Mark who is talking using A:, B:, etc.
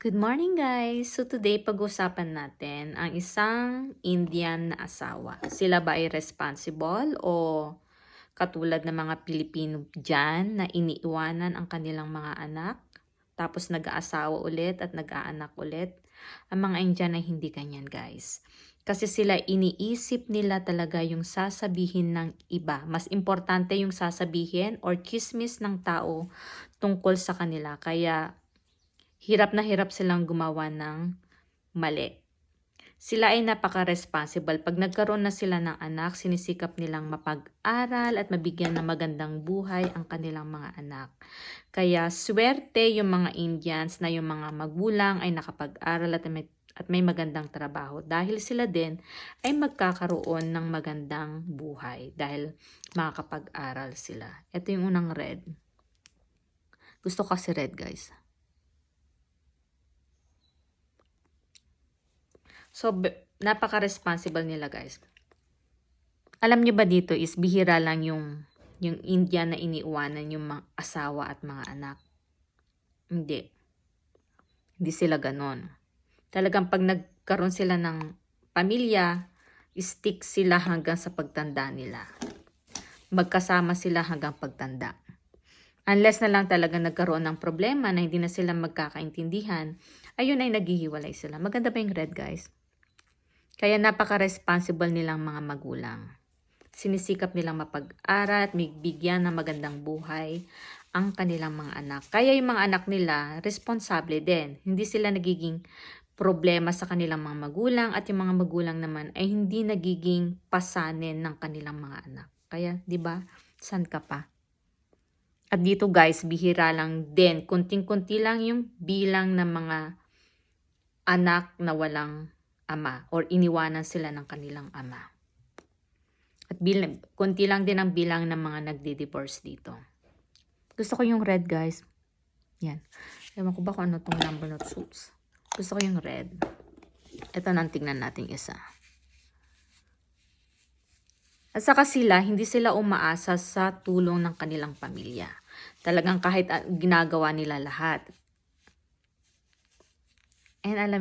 A: Good morning guys! So today pag-usapan natin ang isang Indian na asawa. Sila ba ay responsible o katulad ng mga Pilipino dyan na iniiwanan ang kanilang mga anak tapos nag-aasawa ulit at nag-aanak ulit? Ang mga Indian ay hindi ganyan guys. Kasi sila iniisip nila talaga yung sasabihin ng iba. Mas importante yung sasabihin or chismis ng tao tungkol sa kanila. Kaya hirap na hirap silang gumawa ng mali. Sila ay napaka-responsible. Pag nagkaroon na sila ng anak, sinisikap nilang mapag-aral at mabigyan ng magandang buhay ang kanilang mga anak. Kaya swerte yung mga Indians na yung mga magulang ay nakapag-aral at may, at may magandang trabaho dahil sila din ay magkakaroon ng magandang buhay dahil makakapag-aral sila. Ito yung unang red. Gusto kasi red guys. So, napaka-responsible nila, guys. Alam niyo ba dito is bihira lang yung yung India na iniiwanan yung mga asawa at mga anak. Hindi. Hindi sila ganon. Talagang pag nagkaroon sila ng pamilya, stick sila hanggang sa pagtanda nila. Magkasama sila hanggang pagtanda. Unless na lang talaga nagkaroon ng problema na hindi na sila magkakaintindihan, ayun ay naghihiwalay sila. Maganda ba yung red, guys? Kaya napaka-responsible nilang mga magulang. Sinisikap nilang mapag-aral at bigyan ng magandang buhay ang kanilang mga anak. Kaya yung mga anak nila, responsable din. Hindi sila nagiging problema sa kanilang mga magulang at yung mga magulang naman ay hindi nagiging pasanin ng kanilang mga anak. Kaya, di ba, san ka pa? At dito guys, bihira lang din. Kunting-kunti lang yung bilang ng mga anak na walang ama or iniwanan sila ng kanilang ama. At bilang, kunti lang din ang bilang ng mga nagdi-divorce dito. Gusto ko yung red, guys. Yan. Ewan ko ba kung ano tong number not suits. Gusto ko yung red. Ito nang tingnan natin isa. At saka sila, hindi sila umaasa sa tulong ng kanilang pamilya. Talagang kahit ah, ginagawa nila lahat. And alam